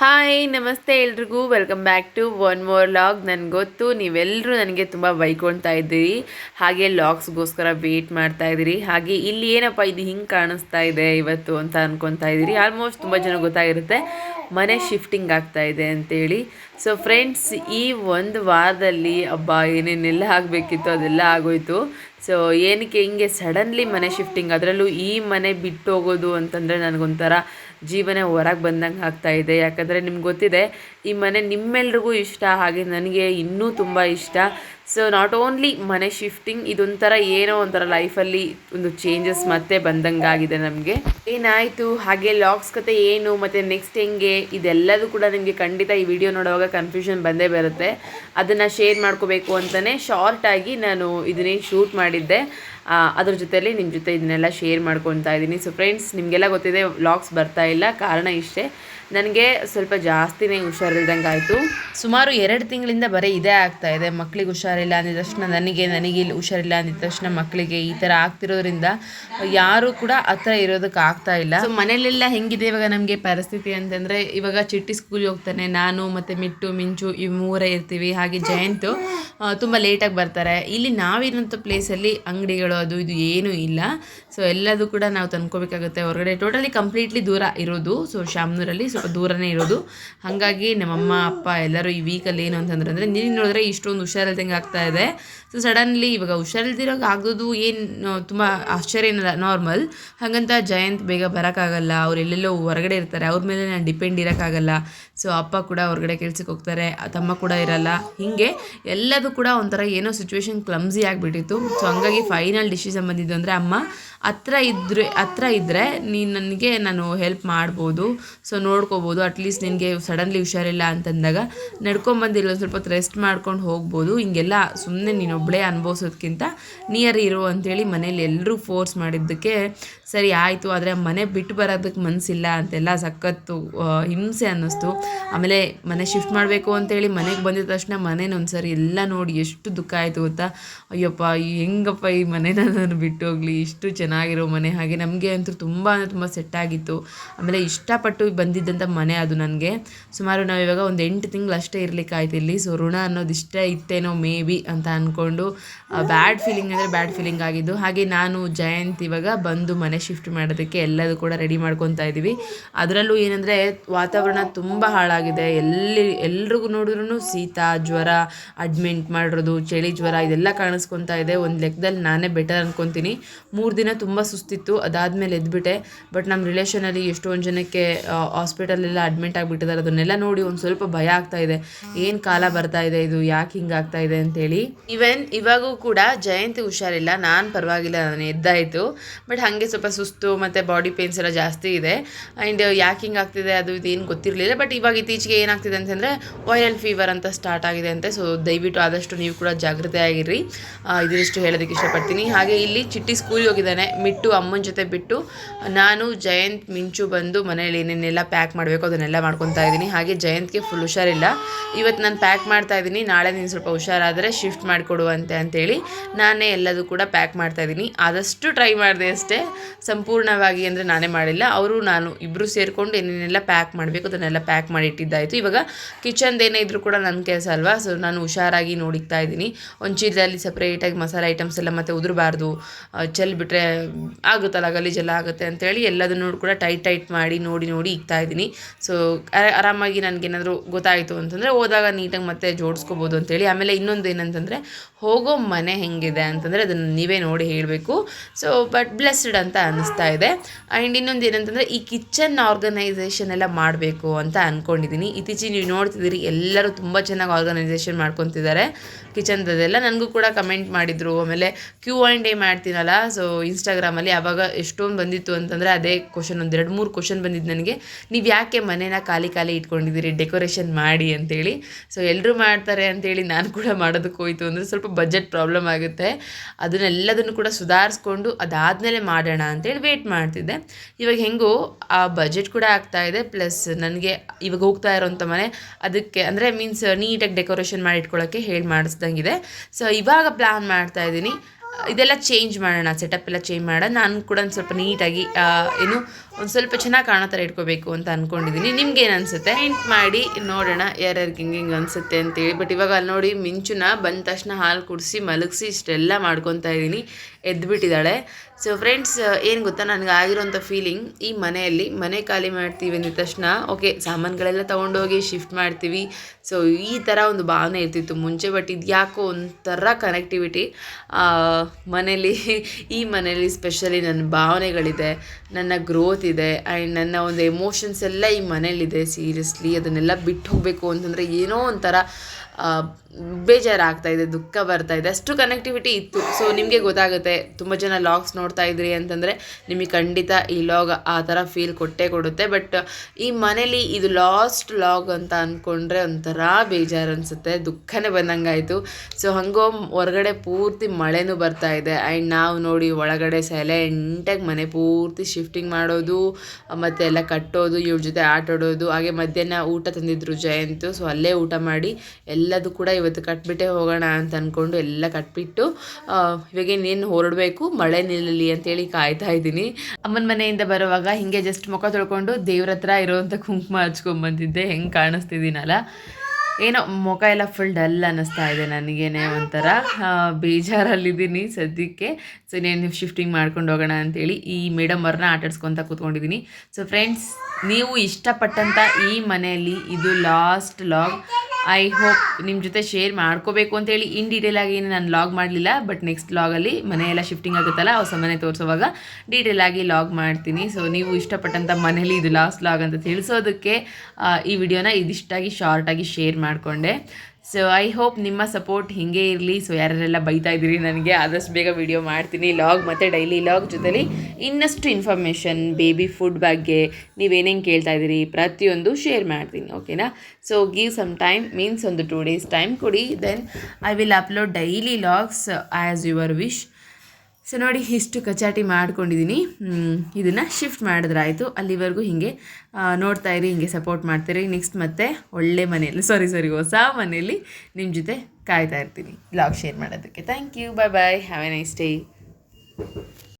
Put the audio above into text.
Hi ನಮಸ್ತೆ ಎಲ್ರಿಗೂ. Welcome back to one more log ನನಗೆ ಗೊತ್ತು ನೀವೆಲ್ಲರೂ ನನಗೆ ತುಂಬ ಬೈಕೊಳ್ತಾ ಇದ್ದೀರಿ. ಹಾಗೆ ಲಾಗ್ಸ್ಗೋಸ್ಕರ ವೇಟ್ ಮಾಡ್ತಾ ಇದ್ದೀರಿ. ಹಾಗೆ ಇಲ್ಲಿ ಏನಪ್ಪ ಇದು ಹಿಂಗೆ ಕಾಣಿಸ್ತಾ ಇದೆ ಇವತ್ತು ಅಂತ ಅನ್ಕೊತಾ ಇದ್ದೀರಿ. ಆಲ್ಮೋಸ್ಟ್ ತುಂಬ ಜನ ಗೊತ್ತಾಗಿರುತ್ತೆ. ಮನೆ ಶಿಫ್ಟಿಂಗ್ ಆಗ್ತಾ ಇದೆ ಅಂತೇಳಿ. ಸೊ ಫ್ರೆಂಡ್ಸ್ ಈ ಒಂದು ವಾರದಲ್ಲಿ ಹಬ್ಬ ಏನೇನೆಲ್ಲ ಆಗಬೇಕಿತ್ತು ಅದೆಲ್ಲ ಆಗೋಯ್ತು. ಸೊ ಏನಕ್ಕೆ ಹಿಂಗೆ ಸಡನ್ಲಿ ಮನೆ ಶಿಫ್ಟಿಂಗ್ ಅದರಲ್ಲೂ ಈ ಮನೆ ಬಿಟ್ಟು ಹೋಗೋದು ಅಂತಂದರೆ ನನಗೊಂಥರ ಜೀವನ ಹೊರಗೆ ಬಂದಂಗೆ ಆಗ್ತಾ ಇದೆ. ಯಾಕಂದರೆ ನಿಮ್ಗೆ ಗೊತ್ತಿದೆ, ಈ ಮನೆ ನಿಮ್ಮೆಲ್ರಿಗೂ ಇಷ್ಟ, ಹಾಗೆ ನನಗೆ ಇನ್ನೂ ತುಂಬ ಇಷ್ಟ. ಸೊ ನಾಟ್ ಓನ್ಲಿ ಮನೆ ಶಿಫ್ಟಿಂಗ್ ಇದೊಂಥರ ಏನೋ ಒಂಥರ ಲೈಫಲ್ಲಿ ಒಂದು ಚೇಂಜಸ್ ಮತ್ತೆ ಬಂದಂಗಾಗಿದೆ ನಮಗೆ. ಏನಾಯಿತು? ಹಾಗೆ ಲಾಕ್ಸ್ ಕತೆ ಏನು? ಮತ್ತು ನೆಕ್ಸ್ಟ್ ಹೆಂಗೆ? ಇದೆಲ್ಲದೂ ಕೂಡ ನಿಮಗೆ ಖಂಡಿತ ಈ ವಿಡಿಯೋ ನೋಡುವಾಗ ಕನ್ಫ್ಯೂಷನ್ ಬಂದೇ ಬರುತ್ತೆ. ಅದನ್ನು ಶೇರ್ ಮಾಡ್ಕೋಬೇಕು ಅಂತಲೇ ಶಾರ್ಟಾಗಿ ನಾನು ಇದನ್ನೇ ಶೂಟ್ ಮಾಡಿದ್ದೆ. ಅದ್ರ ಜೊತೆಯಲ್ಲಿ ನಿಮ್ಮ ಜೊತೆ ಇದನ್ನೆಲ್ಲ ಶೇರ್ ಮಾಡ್ಕೊತಾ ಇದ್ದೀನಿ ಸೊ ಫ್ರೆಂಡ್ಸ್ ನಿಮಗೆಲ್ಲ ಗೊತ್ತಿದೆ ವ್ಲಾಗ್ಸ್ ಬರ್ತಾ ಇಲ್ಲ. ಕಾರಣ ಇಷ್ಟೇ. ನನಗೆ ಸ್ವಲ್ಪ ಜಾಸ್ತಿನೇ ಹುಷಾರಿಲ್ದಂಗೆ ಆಯಿತು ಸುಮಾರು ಎರಡು ತಿಂಗಳಿಂದ ಬರೀ ಇದೇ ಆಗ್ತಾ ಇದೆ. ಮಕ್ಕಳಿಗೆ ಹುಷಾರಿಲ್ಲ ಅಂದಿದ ತಕ್ಷಣ ನನಗೆ ನನಗೆ ಇಲ್ಲಿ ಹುಷಾರಿಲ್ಲ ಅಂದಿದ ತಕ್ಷಣ ಮಕ್ಕಳಿಗೆ ಈ ಥರ ಆಗ್ತಿರೋದ್ರಿಂದ ಯಾರು ಕೂಡ ಹತ್ರ ಇರೋದಕ್ಕೆ ಆಗ್ತಾ ಇಲ್ಲ. ಸೊ ಮನೇಲೆಲ್ಲ ಹೆಂಗಿದೆ ಇವಾಗ ನಮಗೆ ಪರಿಸ್ಥಿತಿ ಅಂತಂದರೆ ಇವಾಗ ಚಿಟ್ಟಿ ಸ್ಕೂಲ್ಗೆ ಹೋಗ್ತಾನೆ. ನಾನು ಮತ್ತು ಮಿಟ್ಟು ಮಿಂಚು ಇವು ಮೂರೇ ಇರ್ತೀವಿ. ಹಾಗೆ ಜಯಂತು ತುಂಬ ಲೇಟಾಗಿ ಬರ್ತಾರೆ. ಇಲ್ಲಿ ನಾವಿರೋಂಥ ಪ್ಲೇಸಲ್ಲಿ ಅಂಗಡಿಗಳು ಅದು ಇದು ಏನೂ ಇಲ್ಲ. ಸೊ ಎಲ್ಲದೂ ಕೂಡ ನಾವು ತಂದ್ಕೋಬೇಕಾಗುತ್ತೆ. ಹೊರಗಡೆ ಟೋಟಲಿ ಕಂಪ್ಲೀಟ್ಲಿ ದೂರ ಇರೋದು. ಸೊ ಶಾಮ್ನೂರಲ್ಲಿ ಸ್ವಲ್ಪ ದೂರನೇ ಇರೋದು. ಹಾಗಾಗಿ ನಮ್ಮಮ್ಮ, ಅಪ್ಪ ಎಲ್ಲರೂ ಈ ವೀಕಲ್ಲಿ ಏನು ಅಂತಂದ್ರೆ ಅಂದರೆ ನೀನು ನೋಡಿದ್ರೆ ಇಷ್ಟೊಂದು ಹುಷಾರಿಲ್ದಂಗೆ ಆಗ್ತಾ ಇದೆ. ಸೊ ಸಡನ್ಲಿ ಇವಾಗ ಹುಷಾರಿಲ್ದಿರೋ ಆಗೋದು ಏನು ತುಂಬ ಆಶ್ಚರ್ಯ ಏನಲ್ಲ ನಾರ್ಮಲ್ ಹಾಗಂತ ಜಯಂತ್ ಬೇಗ ಬರೋಕ್ಕಾಗಲ್ಲ. ಅವ್ರು ಎಲ್ಲೆಲ್ಲೋ ಹೊರಗಡೆ ಇರ್ತಾರೆ. ಅವ್ರ ಮೇಲೆ ನಾನು ಡಿಪೆಂಡ್ ಇರೋಕ್ಕಾಗಲ್ಲ. ಸೊ ಅಪ್ಪ ಕೂಡ ಹೊರಗಡೆ ಕೆಲ್ಸಕ್ಕೆ ಹೋಗ್ತಾರೆ. ತಮ್ಮ ಕೂಡ ಇರಲ್ಲ. ಹೀಗೆ ಎಲ್ಲದೂ ಕೂಡ ಒಂಥರ ಏನೋ ಸಿಚುವೇಶನ್ ಕ್ಲಮ್ಸಿ ಆಗಿಬಿಟ್ಟಿತ್ತು. ಸೊ ಹಂಗಾಗಿ ಫೈನಲ್ ಡಿಸಿಷನ್ ಬಂದಿದ್ದು ಅಂದರೆ ಅಮ್ಮ, ಹತ್ರ ಇದ್ರೆ, ಹತ್ರ ಇದ್ದರೆ ನೀನು ನನಗೆ ನಾನು ಹೆಲ್ಪ್ ಮಾಡ್ಬೋದು. ಸೊ ನೋಡ್ಕೋಬೋದು ಅಟ್ಲೀಸ್ಟ್ ನಿನಗೆ ಸಡನ್ಲಿ ಹುಷಾರಿಲ್ಲ ಅಂತಂದಾಗ ನಡ್ಕೊಂಬಂದಿಲ್ಲ, ಒಂದು ಸ್ವಲ್ಪ ಹೊತ್ತು ರೆಸ್ಟ್ ಮಾಡ್ಕೊಂಡು ಹೋಗ್ಬೋದು. ಹಿಂಗೆಲ್ಲ ಸುಮ್ಮನೆ ನೀನೊಬ್ಬಳೇ ಅನುಭವಿಸೋದಕ್ಕಿಂತ ನಿಯರ್ ಇರು ಅಂಥೇಳಿ ಮನೇಲಿ ಎಲ್ಲರೂ ಫೋರ್ಸ್ ಮಾಡಿದ್ದಕ್ಕೆ ಸರಿ ಆಯಿತು, ಆದರೆ ಮನೆ ಬಿಟ್ಟು ಬರೋದಕ್ಕೆ ಮನಸ್ಸಿಲ್ಲ ಅಂತೆಲ್ಲ ಸಖತ್ತು ಹಿಂಸೆ ಅನ್ನಿಸ್ತು. ಆಮೇಲೆ ಮನೆ ಶಿಫ್ಟ್ ಮಾಡಬೇಕು ಅಂತೇಳಿ ಮನೆಗೆ ಬಂದಿದ ತಕ್ಷಣ ಮನೇನ ಒಂದ್ಸರಿ ಎಲ್ಲ ನೋಡಿ ಎಷ್ಟು ದುಃಖ ಆಯಿತು ಗೊತ್ತಾ? ಅಯ್ಯಪ್ಪ ಹೆಂಗಪ್ಪ ಈ ಮನೆನ ನಾನು ಬಿಟ್ಟು ಹೋಗಲಿ, ಇಷ್ಟು ಚೆನ್ನಾಗಿರೋ ಮನೆ. ಹಾಗೆ ನಮಗೆ ಅಂತೂ ತುಂಬ ಅಂದರೆ ತುಂಬ ಸೆಟ್ ಆಗಿತ್ತು. ಆಮೇಲೆ ಇಷ್ಟಪಟ್ಟು ಬಂದಿದ್ದಂಥ ಮನೆ ಅದು ನನಗೆ. ಸುಮಾರು ನಾವು ಇವಾಗ ಒಂದು ಎಂಟು ತಿಂಗಳು ಅಷ್ಟೇ ಇರಲಿಕ್ಕಾಯ್ತು ಇಲ್ಲಿ. ಸೊ ಋಣ ಅನ್ನೋದು ಇಷ್ಟ ಇತ್ತೇನೋ ಮೇ ಬಿ ಅಂತ ಅಂದ್ಕೊಂಡು ಬ್ಯಾಡ್ ಫೀಲಿಂಗ್ ಅಂದರೆ ಬ್ಯಾಡ್ ಫೀಲಿಂಗ್ ಆಗಿದ್ದು. ಹಾಗೆ ನಾನು, ಜಯಂತ್ ಇವಾಗ ಬಂದು ಮನೆ ಶಿಫ್ಟ್ ಮಾಡೋದಕ್ಕೆ ಎಲ್ಲದೂ ಕೂಡ ರೆಡಿ ಮಾಡ್ಕೊತಾ ಇದ್ದೀವಿ ಅದರಲ್ಲೂ ಏನಂದರೆ ವಾತಾವರಣ ತುಂಬ ಹಾಳಾಗಿದೆ. ಎಲ್ಲಿ, ಎಲ್ರಿಗೂ ನೋಡಿದ್ರು ಶೀತ, ಜ್ವರ ಅಡ್ಮಿಂಟ್ ಮಾಡಿರೋದು, ಚಳಿ ಜ್ವರ ಇದೆಲ್ಲ ಕಾಣಿಸ್ಕೊತಾ ಇದೆ. ಒಂದು ಲೆಕ್ಕದಲ್ಲಿ ನಾನೇ ಬೆಟರ್ ಅನ್ಕೊತೀನಿ. ಮೂರು ದಿನ ತುಂಬ ಸುಸ್ತಿತ್ತು, ಅದಾದಮೇಲೆ ಎದ್ಬಿಟ್ಟೆ. ಬಟ್ ನಮ್ಮ ರಿಲೇಷನಲ್ಲಿ ಎಷ್ಟೊಂದು ಜನಕ್ಕೆ ಹಾಸ್ಪಿಟಲೆಲ್ಲ ಅಡ್ಮಿಟ್ ಆಗಿಬಿಟ್ಟಿದ್ದಾರೆ ಅದನ್ನೆಲ್ಲ ನೋಡಿ ಒಂದು ಸ್ವಲ್ಪ ಭಯ ಆಗ್ತಾ ಇದೆ. ಏನು ಕಾಲ ಬರ್ತಾ ಇದೆ ಇದು, ಯಾಕೆ ಹಿಂಗಾಗ್ತಾ ಇದೆ ಅಂತೇಳಿ. ಈವನ್ ಇವಾಗೂ ಕೂಡ ಜಯಂತಿ ಹುಷಾರಿಲ್ಲ, ನಾನು ಪರವಾಗಿಲ್ಲ, ನಾನು ಎದ್ದಾಯಿತು. ಬಟ್ ಹಾಗೆ ಸ್ವಲ್ಪ ಸುಸ್ತು ಮತ್ತು ಬಾಡಿ ಪೇನ್ಸ್ ಎಲ್ಲ ಜಾಸ್ತಿ ಇದೆ. ಆ್ಯಂಡ್ ಯಾಕೆ ಹಿಂಗಾಗ್ತಿದೆ ಅದು ಇದೇನು ಗೊತ್ತಿರಲಿಲ್ಲ. ಬಟ್ ಇವಾಗ ಇತ್ತೀಚೆಗೆ ಏನಾಗ್ತಿದೆ ಅಂತಂದರೆ ವೈರಲ್ ಫೀವರ್ ಅಂತ ಸ್ಟಾರ್ಟ್ ಆಗಿದೆ ಅಂತೆ. ಸೊ ದಯವಿಟ್ಟು ಆದಷ್ಟು ನೀವು ಕೂಡ ಜಾಗೃತೆ ಆಗಿರ್ರಿ. ಇದಿಷ್ಟು ಹೇಳೋದಕ್ಕೆ ಇಷ್ಟಪಡ್ತೀನಿ. ಹಾಗೆ ಇಲ್ಲಿ ಚಿಟ್ಟಿ ಸ್ಕೂಲ್ಗೆ ಹೋಗಿದ್ದಾನೆ. ಮಿಟ್ಟು ಅಮ್ಮನ ಜೊತೆ ಬಿಟ್ಟು ನಾನು, ಜಯಂತ್, ಮಿಂಚು ಬಂದು ಮನೇಲಿ ಏನೇನೆಲ್ಲ ಪ್ಯಾಕ್ ಮಾಡಬೇಕು ಅದನ್ನೆಲ್ಲ ಮಾಡ್ಕೊತಾ ಇದ್ದೀನಿ. ಹಾಗೆ ಜಯಂತ್ಗೆ ಫುಲ್ ಹುಷಾರಿಲ್ಲ. ಇವತ್ತು ನಾನು ಪ್ಯಾಕ್ ಮಾಡ್ತಾ ಇದ್ದೀನಿ. ನಾಳೆ ನೀನು ಸ್ವಲ್ಪ ಹುಷಾರಾದರೆ ಶಿಫ್ಟ್ ಮಾಡಿಕೊಡುವಂತೆ ಅಂತೇಳಿ ನಾನೇ ಎಲ್ಲದೂ ಕೂಡ ಪ್ಯಾಕ್ ಮಾಡ್ತಾ ಇದ್ದೀನಿ. ಆದಷ್ಟು ಟ್ರೈ ಮಾಡಿದೆ ಅಷ್ಟೇ. ಸಂಪೂರ್ಣವಾಗಿ ಅಂದರೆ ನಾನೇ ಮಾಡಿಲ್ಲ. ಅವರು, ನಾನು ಇಬ್ಬರು ಸೇರಿಕೊಂಡು ಏನೇನೆಲ್ಲ ಪ್ಯಾಕ್ ಮಾಡಬೇಕು ಅದನ್ನೆಲ್ಲ ಪ್ಯಾಕ್ ಮಾಡಿ ಇಟ್ಟಿದ್ದಾಯಿತು ಇವಾಗ ಕಿಚನ್ದೇನೇ ಇದ್ರೂ ಕೂಡ ನನ್ನ ಕೆಲಸ ಅಲ್ವಾ? ಸೊ ನಾನು ಹುಷಾರಾಗಿ ನೋಡಿಕ್ತಾ ಇದ್ದೀನಿ. ಒಂದು ಚೀಲದಲ್ಲಿ ಸಪ್ರೇಟಾಗಿ ಮಸಾಲೆ ಐಟಮ್ಸ್ ಎಲ್ಲ ಮತ್ತೆ ಉದುರಬಾರ್ದು ಚೆಲ್ಬಿಟ್ರೆ ಆಗುತ್ತಲ್ಲ ಗಲೀಜೆಲ್ಲ ಆಗುತ್ತೆ ಅಂತೇಳಿ ಎಲ್ಲದನ್ನೂ ಕೂಡ ಟೈಟ್ ಟೈಟ್ ಮಾಡಿ ನೋಡಿ ನೋಡಿ ಇಕ್ತಾ ಇದ್ದೀನಿ. ಸೊ ಆರಾಮಾಗಿ ನನಗೇನಾದರೂ ಗೊತ್ತಾಯಿತು ಅಂತಂದರೆ ಹೋದಾಗ ನೀಟಾಗಿ ಮತ್ತೆ ಜೋಡಿಸ್ಕೋಬೋದು ಅಂತೇಳಿ. ಆಮೇಲೆ ಇನ್ನೊಂದು ಏನಂತಂದರೆ, ಹೋಗೋ ಮನೆ ಹೆಂಗಿದೆ ಅಂತಂದರೆ ಅದನ್ನು ನೀವೇ ನೋಡಿ ಹೇಳಬೇಕು. ಸೊ ಬಟ್ ಬ್ಲೆಸ್ಡ್ ಅಂತ ಅನ್ನಿಸ್ತಾ ಇದೆ. ಆ್ಯಂಡ್ ಇನ್ನೊಂದು ಏನಂತಂದರೆ, ಈ ಕಿಚನ್ ಆರ್ಗನೈಸೇಷನ್ ಎಲ್ಲ ಮಾಡಬೇಕು ಅಂತ ಅಂದ್ಕೊಂಡಿದ್ದೀನಿ ಇತ್ತೀಚೆಗೆ ನೀವು ನೋಡ್ತಿದ್ದೀರಿ, ಎಲ್ಲರೂ ತುಂಬ ಚೆನ್ನಾಗಿ ಆರ್ಗನೈಸೇಷನ್ ಮಾಡ್ಕೊತಿದ್ದಾರೆ. ಕಿಚನ್ದದೆಲ್ಲ ನನಗೂ ಕೂಡ ಕಮೆಂಟ್ ಮಾಡಿದರು. ಆಮೇಲೆ ಕ್ಯೂ ಆ್ಯಂಡ್ ಡೇ ಮಾಡ್ತೀನಲ್ಲ ಸೊ ಇನ್ಸ್ಟಾಗ್ರಾಮಲ್ಲಿ ಆವಾಗ ಎಷ್ಟೊಂದು ಬಂದಿತ್ತು ಅಂತಂದರೆ ಅದೇ ಕ್ವಶನ್ ಒಂದು ಎರಡು ಮೂರು ಕ್ವಶನ್ ಬಂದಿದ್ದು ನನಗೆ. ನೀವು ಯಾಕೆ ಮನೇನ ಖಾಲಿ ಖಾಲಿ ಇಟ್ಕೊಂಡಿದ್ದೀರಿ ಡೆಕೋರೇಷನ್ ಮಾಡಿ ಅಂತೇಳಿ. ಸೊ ಎಲ್ಲರೂ ಮಾಡ್ತಾರೆ ಅಂತೇಳಿ ನಾನು ಕೂಡ ಮಾಡೋದಕ್ಕೆ ಹೋಯಿತು ಅಂದರೆ ಸ್ವಲ್ಪ ಬಜೆಟ್ ಪ್ರಾಬ್ಲಮ್ ಆಗುತ್ತೆ. ಅದನ್ನೆಲ್ಲದನ್ನು ಕೂಡ ಸುಧಾರಿಸ್ಕೊಂಡು ಅದಾದಮೇಲೆ ಮಾಡೋಣ ಅಂತೇಳಿ ವೇಟ್ ಮಾಡ್ತಿದ್ದೆ. ಇವಾಗ ಹೆಂಗೋ ಆ ಬಜೆಟ್ ಕೂಡ ಆಗ್ತಾ ಇದೆ ಪ್ಲಸ್ ನನಗೆ ಇವಾಗ ಹೋಗ್ತಾ ಇರೋಂಥ ಮನೆ, ಅದಕ್ಕೆ ಅಂದರೆ ಮೀನ್ಸ್ ನೀಟಾಗಿ ಡೆಕೋರೇಷನ್ ಮಾಡಿ ಇಟ್ಕೊಳ್ಳೋಕ್ಕೆ ಹೇಳಿ ಮಾಡಿಸ್ದಂಗಿದೆ. ಸೊ ಇವಾಗ ಪ್ಲ್ಯಾನ್ ಮಾಡ್ತಾ ಇದ್ದೀನಿ. ಇದೆಲ್ಲ ಚೇಂಜ್ ಮಾಡೋಣ ಸೆಟಪ್ ಎಲ್ಲ ಚೇಂಜ್ ಮಾಡೋಣ. ನಾನು ಕೂಡ ಒಂದು ಸ್ವಲ್ಪ ನೀಟಾಗಿ ಏನು ಒಂದು ಸ್ವಲ್ಪ ಚೆನ್ನಾಗಿ ಕಾಣೋ ಥರ ಇಟ್ಕೋಬೇಕು ಅಂತ ಅಂದ್ಕೊಂಡಿದ್ದೀನಿ ನಿಮ್ಗೆ ಏನು ಅನಿಸುತ್ತೆ? ಪೇಂಟ್ ಮಾಡಿ ನೋಡೋಣ ಯಾರ್ಯಾರಿಗೆ ಹಿಂಗೆ ಹಿಂಗೆ ಅನಿಸುತ್ತೆ ಅಂತೇಳಿ. ಬಟ್ ಇವಾಗ ಅಲ್ಲಿ ನೋಡಿ ಮಿಂಚುನ ಬಂದ ತಕ್ಷಣ ಹಾಲು ಕುಡಿಸಿ ಮಲಗಿಸಿ ಇಷ್ಟೆಲ್ಲ ಮಾಡ್ಕೊತಾ ಇದ್ದೀನಿ ಎದ್ಬಿಟ್ಟಿದ್ದಾಳೆ. ಸೊ ಫ್ರೆಂಡ್ಸ್ ಏನು ಗೊತ್ತಾ? ನನಗೆ ಆಗಿರೋಂಥ ಫೀಲಿಂಗ್ ಈ ಮನೆಯಲ್ಲಿ ಮನೆ ಖಾಲಿ ಮಾಡ್ತೀವಿ ಅಂದಿದ ತಕ್ಷಣ ಓಕೆ ಸಾಮಾನುಗಳೆಲ್ಲ ತೊಗೊಂಡೋಗಿ ಶಿಫ್ಟ್ ಮಾಡ್ತೀವಿ. ಸೊ ಈ ಥರ ಒಂದು ಭಾವನೆ ಇರ್ತಿತ್ತು ಮುಂಚೆ ಬಟ್ ಇದು ಯಾಕೋ ಒಂಥರ ಕನೆಕ್ಟಿವಿಟಿ ಮನೇಲಿ ಈ ಮನೇಲಿ ಸ್ಪೆಷಲಿ ನನ್ನ ಭಾವನೆಗಳಿದೆ. ನನ್ನ ಗ್ರೋತ್ ಇದೆ. ಆ್ಯಂಡ್ ನನ್ನ ಒಂದು ಎಮೋಷನ್ಸ್ ಎಲ್ಲ ಈ ಮನೇಲಿದೆ ಸೀರಿಯಸ್ಲಿ ಅದನ್ನೆಲ್ಲ ಬಿಟ್ಟು ಹೋಗಬೇಕು ಅಂತಂದರೆ ಏನೋ ಒಂಥರ ಬೇಜಾರಾಗ್ತಾ ಇದೆ, ದುಃಖ ಬರ್ತಾ ಇದೆ. ಅಷ್ಟು ಕನೆಕ್ಟಿವಿಟಿ ಇತ್ತು. ಸೊ ನಿಮಗೆ ಗೊತ್ತಾಗುತ್ತೆ, ತುಂಬ ಜನ ಲಾಗ್ಸ್ ನೋಡ್ತಾ ಇದ್ರಿ ಅಂತಂದರೆ ನಿಮಗೆ ಖಂಡಿತ ಈ ಲಾಗ್ ಆ ಥರ ಫೀಲ್ ಕೊಟ್ಟೇ ಕೊಡುತ್ತೆ. ಬಟ್ ಈ ಮನೇಲಿ ಇದು ಲಾಸ್ಟ್ ಲಾಗ್ ಅಂತ ಅಂದ್ಕೊಂಡ್ರೆ ಒಂಥರ ಬೇಜಾರು ಅನಿಸುತ್ತೆ. ದುಃಖನೇ ಬಂದಂಗಾಯಿತು. ಸೊ ಹಂಗೋ ಹೊರಗಡೆ ಪೂರ್ತಿ ಮಳೆನೂ ಬರ್ತಾ ಇದೆ. ಆ್ಯಂಡ್ ನಾವು ನೋಡಿ ಒಳಗಡೆ ಸೈಲೆಂಟಾಗಿ ಮನೆ ಪೂರ್ತಿ ಶಿಫ್ಟಿಂಗ್ ಮಾಡೋದು, ಮತ್ತು ಎಲ್ಲ ಕಟ್ಟೋದು, ಇವ್ರ ಜೊತೆ ಆಟಾಡೋದು, ಹಾಗೆ ಮಧ್ಯಾಹ್ನ ಊಟ ತಂದಿದ್ರು ಜಯಂತು. ಸೊ ಅಲ್ಲೇ ಊಟ ಮಾಡಿ ಎಲ್ಲದೂ ಕೂಡ ಇವತ್ತು ಕಟ್ಬಿಟ್ಟೆ ಹೋಗೋಣ ಅಂತ ಅಂದ್ಕೊಂಡು ಎಲ್ಲ ಕಟ್ಬಿಟ್ಟು ಇವಾಗ ಇನ್ನೇನು ಹೊರಡಬೇಕು? ಮಳೆ ನಿಲ್ಲಲಿ ಅಂತೇಳಿ ಕಾಯ್ತಾ ಇದ್ದೀನಿ. ಅಮ್ಮನ ಮನೆಯಿಂದ ಬರುವಾಗ ಹಿಂಗೆ ಜಸ್ಟ್ ಮುಖ ತೊಳ್ಕೊಂಡು ದೇವ್ರ ಹತ್ರ ಇರೋವಂಥ ಕುಂಕುಮ ಹಚ್ಕೊಂಡ್ಬಂದಿದ್ದೆ ಹೆಂಗೆ ಕಾಣಿಸ್ತಿದ್ದೀನಲ್ಲ? ಏನೋ ಮುಖ ಎಲ್ಲ ಫುಲ್ ಡಲ್ ಅನ್ನಿಸ್ತಾ ಇದೆ ನನಗೇನೆ ಒಂಥರ. ಬೇಜಾರಲ್ಲಿದ್ದೀನಿ ಸದ್ಯಕ್ಕೆ. ಸೊ ನೀವು ಶಿಫ್ಟಿಂಗ್ ಮಾಡ್ಕೊಂಡು ಹೋಗೋಣ ಅಂತೇಳಿ ಈ ಮೇಡಮ್ ಅವ್ರನ್ನ ಆಟಾಡ್ಸ್ಕೊತ ಕೂತ್ಕೊಂಡಿದ್ದೀನಿ. ಸೊ ಫ್ರೆಂಡ್ಸ್ ನೀವು ಇಷ್ಟಪಟ್ಟಂಥ ಈ ಮನೆಯಲ್ಲಿ ಇದು ಲಾಸ್ಟ್ ಲಾಗ್ ಐ ಹೋಪ್ ನಿಮ್ಮ ಜೊತೆ ಶೇರ್ ಮಾಡ್ಕೋಬೇಕು ಅಂತೇಳಿ ಇನ್ ಡೀಟೇಲ್ ಆಗಿ ನಾನು ಲಾಗ್ ಮಾಡಲಿಲ್ಲ ಬಟ್ ನೆಕ್ಸ್ಟ್ ಲಾಗಲ್ಲಿ ಮನೆಯೆಲ್ಲ ಶಿಫ್ಟಿಂಗ್ ಆಗುತ್ತಲ್ಲ, ಹೊಸ ಮನೆ ತೋರಿಸುವಾಗ ಡೀಟೇಲ್ ಆಗಿ ಲಾಗ್ ಮಾಡ್ತೀನಿ. ಸೊ ನೀವು ಇಷ್ಟಪಟ್ಟಂಥ ಮನೇಲಿ ಇದು ಲಾಸ್ಟ್ ಲಾಗ್ ಅಂತ ತಿಳಿಸೋದಕ್ಕೆ ಈ ವಿಡಿಯೋನ ಇದಿಷ್ಟಾಗಿ ಶಾರ್ಟಾಗಿ ಶೇರ್ ಮಾಡಿಕೊಂಡೆ. ಸೊ ಐ ಹೋಪ್ ನಿಮ್ಮ ಸಪೋರ್ಟ್ ಹಿಂಗೆ ಇರಲಿ. ಸೊ ಯಾರೆಲ್ಲ ಬೈತಾ ಇದ್ದೀರಿ ನನಗೆ, ಆದಷ್ಟು ಬೇಗ ವಿಡಿಯೋ ಮಾಡ್ತೀನಿ. ಲಾಗ್ ಮತ್ತು ಡೈಲಿ ಲಾಗ್ ಜೊತೆಲಿ ಇನ್ನಷ್ಟು ಇನ್ಫಾರ್ಮೇಷನ್ ಬೇಬಿ ಫುಡ್ ಬಗ್ಗೆ ನೀವೇನೇನು ಕೇಳ್ತಾ ಇದ್ದೀರಿ, ಪ್ರತಿಯೊಂದು ಶೇರ್ ಮಾಡ್ತೀನಿ ಓಕೆನಾ so give some time means ಒಂದು ಟೂ ಡೇಸ್ ಟೈಮ್ ಕೊಡಿ. Then I will upload daily logs as your wish so ನೋಡಿ, ಇಷ್ಟು ಕಚಾಟಿ ಮಾಡ್ಕೊಂಡಿದ್ದೀನಿ ಇದನ್ನು ಶಿಫ್ಟ್ ಮಾಡಿದ್ರಾಯಿತು. ಅಲ್ಲಿವರೆಗೂ ಹೀಗೆ ನೋಡ್ತಾ ಇರಿ, ಹಿಂಗೆ ಸಪೋರ್ಟ್ ಮಾಡ್ತೀರಿ ನೆಕ್ಸ್ಟ್ ಮತ್ತೆ ಒಳ್ಳೆ ಮನೆಯಲ್ಲಿ ಸಾರಿ ಸಾರಿ ಹೊಸ ಮನೆಯಲ್ಲಿ ನಿಮ್ಮ ಜೊತೆ ಕಾಯ್ತಾ ಇರ್ತೀನಿ. ಬ್ಲಾಗ್ ಶೇರ್ ಮಾಡೋದಕ್ಕೆ. Thank you bye bye have a nice day